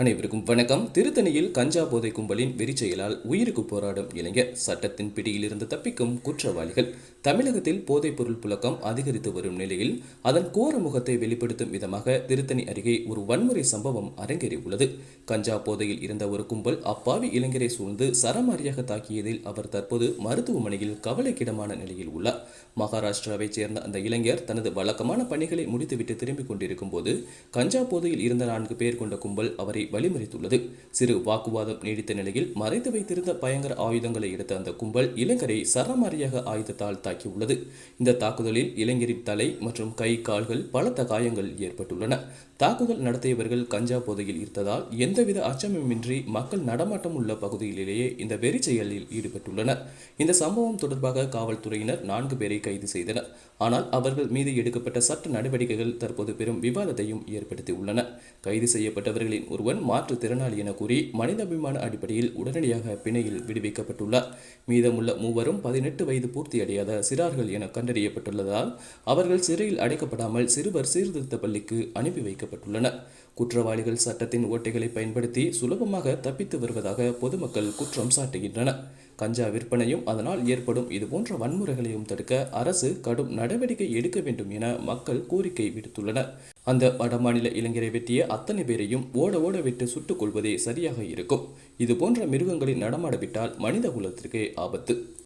அனைவருக்கும் வணக்கம். திருத்தணியில் கஞ்சா போதை கும்பலின் வெறிச்செயலால் உயிருக்கு போராடும் இளைஞர் சட்டத்தின் பிடியிலிருந்து தப்பிக்கும் குற்றவாளிகள். தமிழகத்தில் போதைப்பொருள் புழக்கம் அதிகரித்து வரும் நிலையில் அதன் கோர முகத்தை வெளிப்படுத்தும் விதமாக திருத்தணி அருகே ஒரு வன்முறை சம்பவம் அரங்கேறியுள்ளது. கஞ்சா போதையில் இருந்த ஒரு கும்பல் அப்பாவி இளைஞரை சூழ்ந்து சரமாரியாக தாக்கியதில் அவர் தற்போது மருத்துவமனையில் கவலைக்கிடமான நிலையில் உள்ளார். மகாராஷ்டிராவைச் சேர்ந்த அந்த இளைஞர் தனது வழக்கமான பணிகளை முடித்துவிட்டு திரும்பிக் கொண்டிருக்கும் போது கஞ்சா போதையில் இருந்த நான்கு பேர் கொண்ட கும்பல் அவரை வழிமறித்துள்ளது. சிறு வாக்குவாதம் நீடித்த நிலையில் மறைத்து வைத்திருந்த பயங்கர ஆயுதங்களை எடுத்த அந்த கும்பல் இளைஞரை சரமாரியாக ஆயுதத்தால் தாக்கியுள்ளது. இந்த தாக்குதலில் இளைஞரின் தலை மற்றும் கை கால்கள் பலத்த காயங்கள் ஏற்பட்டுள்ளன. தாக்குதல் நடத்தியவர்கள் கஞ்சா போதையில் இருந்ததால் எந்தவித அச்சமுமின்றி மக்கள் நடமாட்டம் உள்ள பகுதியிலேயே இந்த வெறி செயலில் ஈடுபட்டுள்ளனர். இந்த சம்பவம் தொடர்பாக காவல்துறையினர் நான்கு பேரை கைது செய்தனர். ஆனால் அவர்கள் மீது எடுக்கப்பட்ட சட்ட நடவடிக்கைகள் தற்போது பெரும் விவாதத்தையும் ஏற்படுத்தியுள்ளன. கைது செய்யப்பட்டவர்களின் ஒருவன் மாற்றுத்திறனாளி என கூறி மனிதாபிமான அடிப்படையில் உடனடியாக பிணையில் விடுவிக்கப்பட்டுள்ளார். மீதமுள்ள மூவரும் பதினெட்டு வயது பூர்த்தியடையாத சிறார்கள் என கண்டறியப்பட்டுள்ளதால் அவர்கள் சிறையில் அடைக்கப்படாமல் சிறுவர் சீர்திருத்த பள்ளிக்கு அனுப்பி வைக்கப்பட்டுள்ளனர். குற்றவாளிகள் சட்டத்தின் ஓட்டைகளை பயன்படுத்தி சுலபமாக தப்பித்து வருவதாக பொதுமக்கள் குற்றம் சாட்டுகின்றனர். கஞ்சா விற்பனையும் அதனால் ஏற்படும். இதுபோன்ற வன்முறைகளையும் தடுக்க அரசு கடும் நடவடிக்கை எடுக்க வேண்டும் என மக்கள் கோரிக்கை விடுத்துள்ளனர். அந்த வடமாநில இளைஞரை வெட்டிய அத்தனை பேரையும் ஓட ஓட விட்டு சுட்டுக் கொள்வதே சரியாக இருக்கும். இது போன்ற மிருகங்களை நடமாடவிட்டால் மனித குலத்திற்கே ஆபத்து.